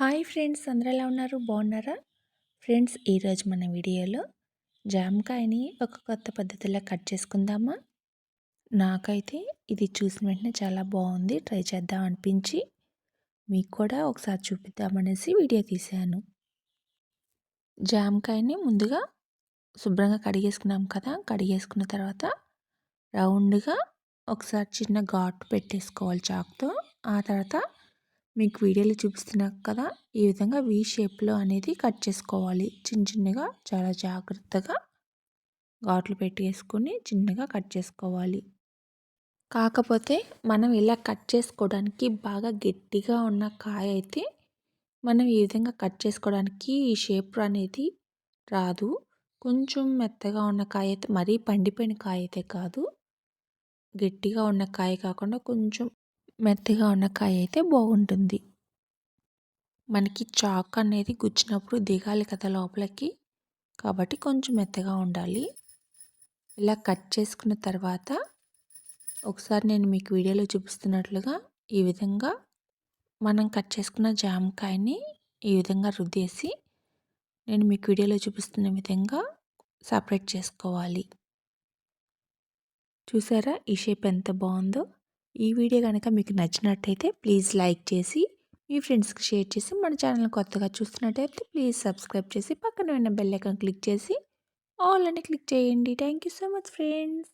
Hi friends అందరూ ఎలా ఉన్నారు? బాగున్నారా ఫ్రెండ్స్ ఈరోజు మన వీడియోలో జామకాయని ఒక కొత్త పద్ధతిలో కట్ చేసుకుందామా? నాకైతే ఇది చూసిన వెంటనే చాలా బాగుంది ట్రై చేద్దాం అనిపించి మీకు కూడా ఒకసారి చూపిద్దామనేసి వీడియో తీశాను జామకాయని ముందుగా శుభ్రంగా కడిగేసుకున్నాం కదా కడిగేసుకున్న తర్వాత రౌండ్గా ఒకసారి చిన్న ఘాటు పెట్టేసుకోవాలి చాకుతో ఆ తర్వాత మీకు వీడియోలో చూపిస్తున్నా కదా ఈ విధంగా వీ షేప్లో అనేది కట్ చేసుకోవాలి. చిన్న చిన్నగా చాలా జాగ్రత్తగా ఘాట్లు పెట్టేసుకొని చిన్నగా కట్ చేసుకోవాలి. కాకపోతే మనం ఇలా కట్ చేసుకోవడానికి బాగా గట్టిగా ఉన్న కాయ అయితే మనం ఈ విధంగా కట్ చేసుకోవడానికి ఈ షేప్ అనేది రాదు. కొంచెం మెత్తగా ఉన్న కాయ అయితే మరీ పండిపోయిన కాయ అయితే కాదు. గట్టిగా ఉన్న కాయ కాకుండా కొంచెం మెత్తగా ఉన్న కాయ అయితే బాగుంటుంది. మనకి చాక్ అనేది గుచ్చినప్పుడు దిగాలి కదా లోపలికి. కాబట్టి కొంచెం మెత్తగా ఉండాలి. ఇలా కట్ చేసుకున్న తర్వాత ఒకసారి నేను మీకు వీడియోలో చూపిస్తున్నట్లుగా ఈ విధంగా మనం కట్ చేసుకున్న జామకాయని ఈ విధంగా రుద్దేసి నేను మీకు వీడియోలో చూపిస్తున్న విధంగా సపరేట్ చేసుకోవాలి. చూసారా? ఈ షేప్ ఎంత బాగుందో? ఈ వీడియో కనుక మీకు నచ్చినట్టయితే ప్లీజ్ లైక్ చేసి మీ ఫ్రెండ్స్కి షేర్ చేసి మన ఛానల్ కొత్తగా చూస్తున్నట్టయితే ప్లీజ్ సబ్స్క్రైబ్ చేసి పక్కన ఉన్న బెల్ ఐకాన్ క్లిక్ చేసి ఆల్ అని క్లిక్ చేయండి. Thank you so much friends.